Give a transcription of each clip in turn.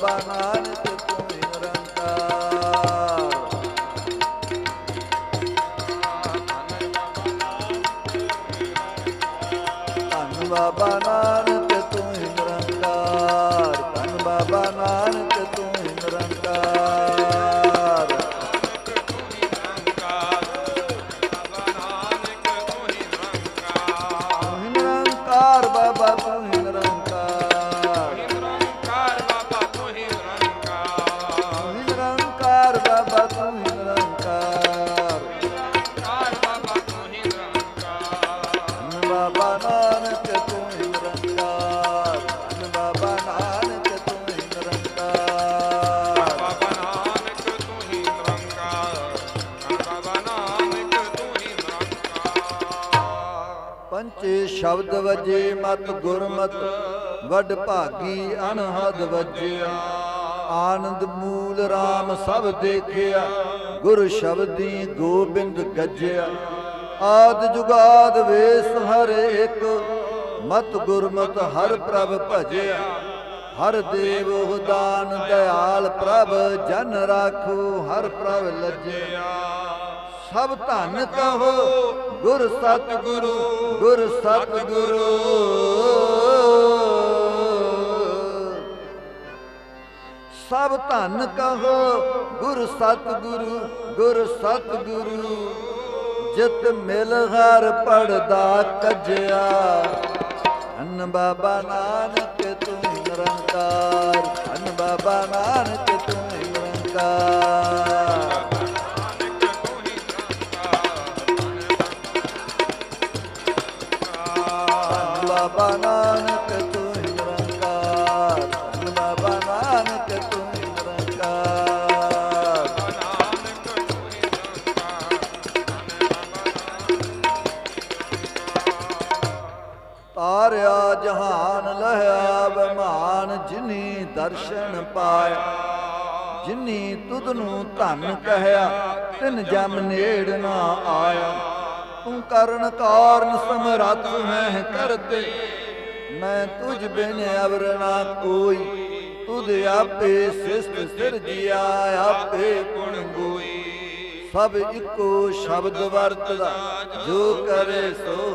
ਬਾਬਾ ਸ਼ਬਦ ਵਜੇ ਮਤ ਗੁਰਮਤ, ਵੱਡ ਭਾਗੀ ਅਨਹਦ ਵਜਿਆ। ਆਨੰਦ ਮੂਲ RAM ਸਭ ਦੇਖਿਆ, ਗੁਰ ਸ਼ਬਦੀ ਗੋਬਿੰਦ ਗੱਜਿਆ। ਆਦ ਜੁਗਾਦ ਵੇਸ ਹਰ ਇੱਕ, ਮਤ ਗੁਰਮਤ ਹਰ ਪ੍ਰਭ ਭਜਿਆ। ਹਰ ਦੇਵ ਉਦਾਨ ਦਇਆਲ ਪ੍ਰਭ ਜਨ ਰਾਖੋ, ਹਰ ਪ੍ਰਭ ਲੱਜਿਆ। ਸਭ ਧਨ ਕਹੋ, ਗੁਰ ਸਤਿਗੁਰੂ ਗੁਰ ਸਤਿਗੁਰੂ। ਸਭ ਧਨ ਕਹੋ, ਗੁਰ ਸਤਿਗੁਰੂ ਗੁਰ ਸਤਿਗੁਰੂ। ਜਿਤ ਮਿਲ ਹਰ ਪੜਦਾ ਕੱਜਿਆ। ਧੰਨ ਬਾਬਾ ਨਾਨਕ, ਤੂੰ ਨਿਰੰਕਾਰ। ਤਾਰਿਆ ਜਹਾਨ ਲਹਿਆ ਬਮਾਨ ਜਿਨੀ ਦਰਸ਼ਨ ਪਾਇਆ। ਜਿਨੀ ਤੁਧ ਨੂੰ ਧਨ ਕਹਿਆ, ਤਿਨ ਜਮ ਨੇੜ ਨਾ ਆਇਆ। ਤੂੰ ਕਰਨ ਕਾਰਨ ਸਮਰੱਥ ਹੈ ਕਰਤੇ। ਮੈਂ ਤੁਝ ਬਿਨ ਅਵਰ ਨਾ ਕੋਈ। ਤੁਧ ਆਪੇ ਸਿਸਟ ਸਿਰਜਿਆ, ਆਪੇ ਗੁਣ ਗੋਈ। ਸਭ ਇੱਕੋ ਸ਼ਬਦ ਵਰਤਦਾ, ਜੋ ਕਰੇ ਸੋ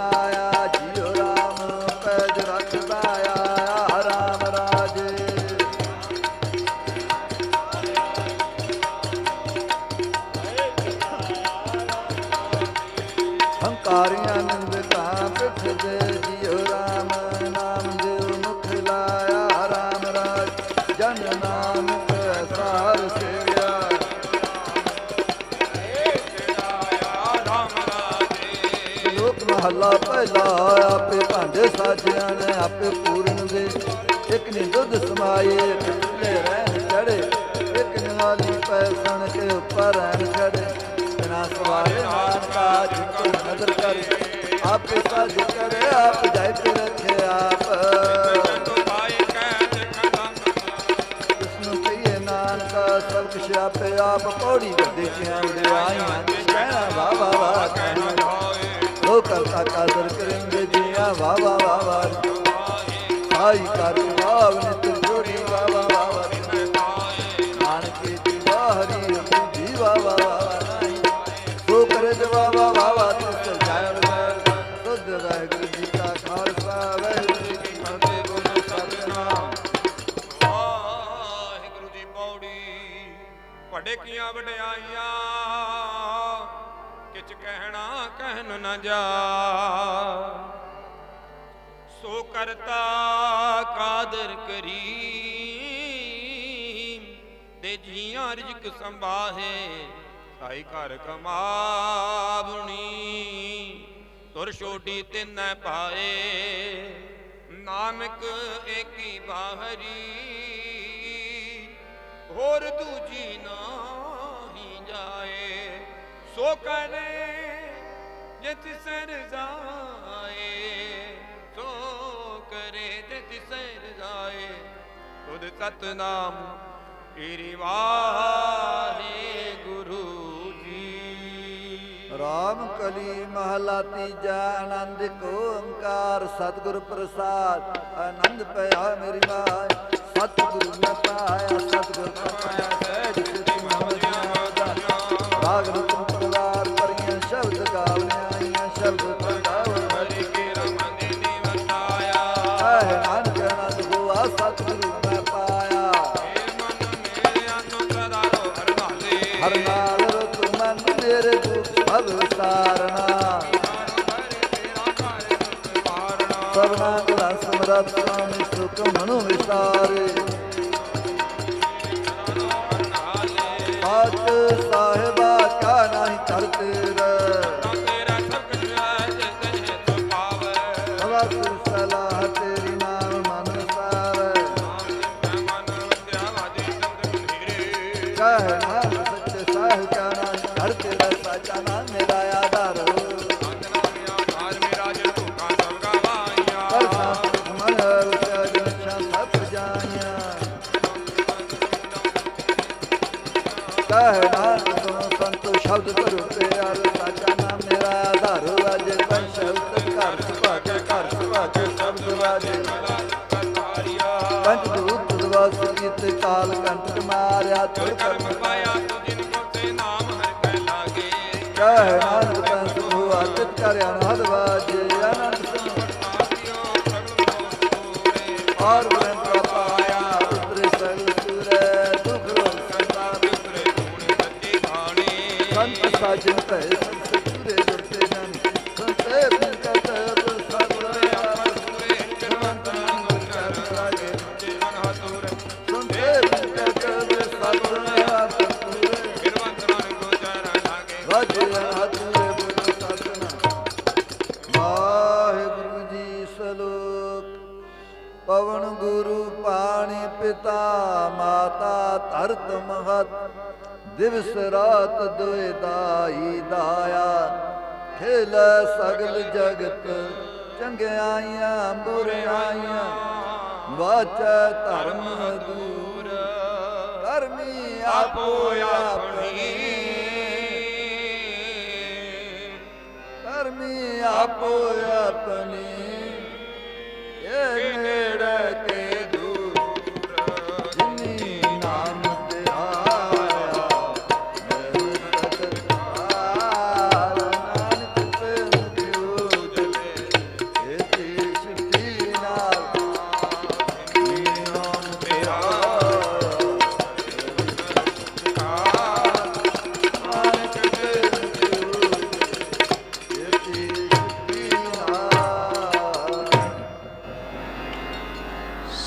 ਪਾਇਆ ਜਿਉ ਰਾਮ ਪੈਜ ਰੱਖਦਾ ਆ ਰਾਮ ਰਾਜੇ। ਹੰਕਾਰੀਆਂ ਮਹੱਲਾ ਪਹਿਲਾ ਆਪੇ ਭਾਂਡੇ ਸਾਜਿਆਂ ਨੇ ਆਪੇ ਪੂਰਨ ਇੱਕ ਨੇ ਦੁੱਧ ਸਮਾਏ ਤੇ ਰਹਿਣ ਚੜੇ ਇੱਕ ਨਿਹਾਲੀ ਪੈ ਕੇ ਉੱਪਰ ਰਹਿਣ ਚੜੇ ਬਿਨਾ ਸਵਾਰੇ ਮਾਨ ਕਾ ਨਜ਼ਰ ਕਰ। ਆਪੇ ਸਾਜ ਕਰੇ, ਆਪ ਜਾਇ ਤੇ ਰੱਖੇ ਆਪ। ਵਡਿਆਈਆਂ ਕਿਚ ਕਹਿਣਾ ਕਹਿਨ ਨਾ ਜਾ। ਸੋ ਕਰਤਾ ਕਾਦਰ ਕਰੀ ਦੇ ਜੀਆਂ ਰਿਜਕ ਸੰਭਾਹੇ, ਸਾਈ ਘਰ ਕਮਾਵਣੀ ਤੁਰ ਛੋਟੀ ਤਿੰਨੈ ਪਾਏ ਨਾਨਕ ਏਕੀ ਬਾਹਰੀ। ਹੋਰ ਦੂਜੀ ਨਾ ਸੋ ਕਰੇ ਜੇ ਤਿਸੈ ਰਜ਼ਾਏ ਸੋ ਕਰੇ ਜੇ ਤਿਸੈ ਰਜ਼ਾਏ ਤੁਧ ਸਤਨਾਮ ਏਰੀ ਵਾਹੇ ਗੁਰੂ ਜੀ। ਰਾਮ ਕਲੀ ਮਹਲਾ ਤੀਜਾ, ਆਨੰਦ ਕੋ ਓੰਕਾਰ, ਸਤਿਗੁਰ ਪ੍ਰਸਾਦ, ਆਨੰਦ ਪਿਆ ਮੇਰੀ ਮਾਂ। ਸਤਿਗੁਰੂ ਮੈਂ ਪਾਇਆ, ਸਤਿਗੁਰ ਮੈਂ ਪਾਇਆ ਸਹਿਜ ਹਰ ਨਾਲ ਰਤ ਮਨ ਮੇਰੇ ਦੁਖ ਸਭ ਵਿਸਾਰਨਾ ਸਭਨਾ ਕਲਾ ਸਮਰਤ ਸੁਆਮੀ ਸੁਖ ਮਨੁ ਵਿਸਾਰੇ। ਤੁਰ ਕਰਮ ਕਹਿ ਨਾਨਕ ਤਨ ਸੁਭੂ ਆਤਿਤ ਕਰ ਅਨਹਦ ਦਿਵਸ ਰਾਤ ਦੁਇ ਦਾਈ ਦਾਇਆ, ਖੇਲ ਸਗਲ ਜਗਤ, ਚੰਗਿਆਈਆਂ, ਬੁਰਿਆਈਆਂ, ਵਾਚੈ ਧਰਮ ਦੂਰ ਕਰਮੀ ਆਪੋ ਆਪਣੀ। ਕਰਮੀ ਆਪੋ ਆਪਣੀ।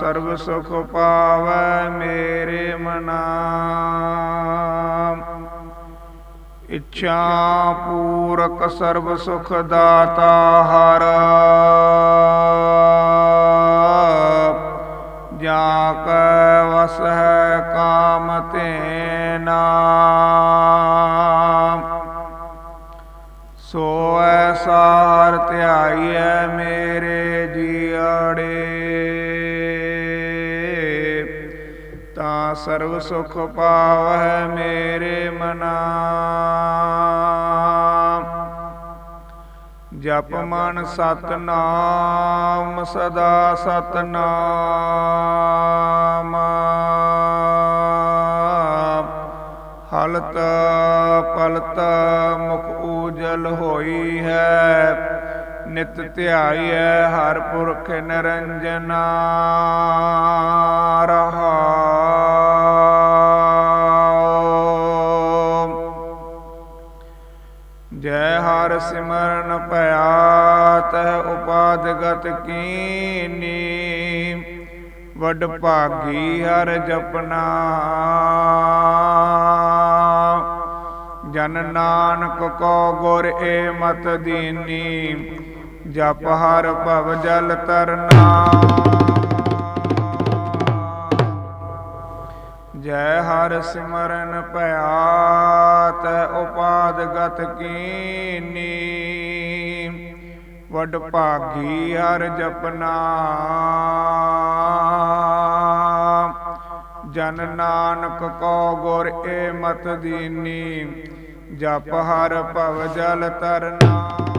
ਸਰਬ ਸੁਖ ਪਾਵੈ ਮੇਰੇ ਮਨਾ ਇੱਛਾ ਪੂਰਕ ਸਰਬ ਸੁਖ ਦਾਤਾ ਹਰ। ਜਾ ਕੈ ਵਸ ਹੈ ਤਾਂ ਸਰਬ ਸੁਖ ਪਾਵਹਿ ਮੇਰੇ ਮਨਾ। ਜਪ ਮਨ ਸਤਨਾਮ ਸਦਾ ਸਤਨਾਮ। ਹਲਤ ਪਲਤ ਮੁਖ ਊਜਲ ਹੋਈ ਹੈ। ਨਿਤ ਧਿਆਈਐ ਹਰ ਪੁਰਖ ਨਿਰੰਜਨਾ। ਰਹਾਉ ਹਰ ਸਿਮਰਨ ਭਇਆ ਤਹ ਉਪਾਦਗਤ ਕੀਨੀ। ਵਡ ਭਾਗੀ ਹਰ ਜਪਨਾ। ਜਨ ਨਾਨਕ ਕੋ ਗੁਰ ਏ ਮਤ ਦੀਨੀ, ਜਪ ਹਰ ਭਵ ਜਲ ਤਰਨਾ। ਜੈ ਹਰ ਸਿਮਰਨ ਭਇਆ ਤੈ ਉਪਾਦਗਤ ਕੀਨੀ। ਵਡ ਭਾਗੀ ਹਰ ਜਪਨਾ। ਜਨ ਨਾਨਕ ਕੋ ਗੁਰ ਏ ਮਤ ਦੀਨੀ, ਜਪ ਹਰ ਭਵ ਜਲ ਤਰਨਾ।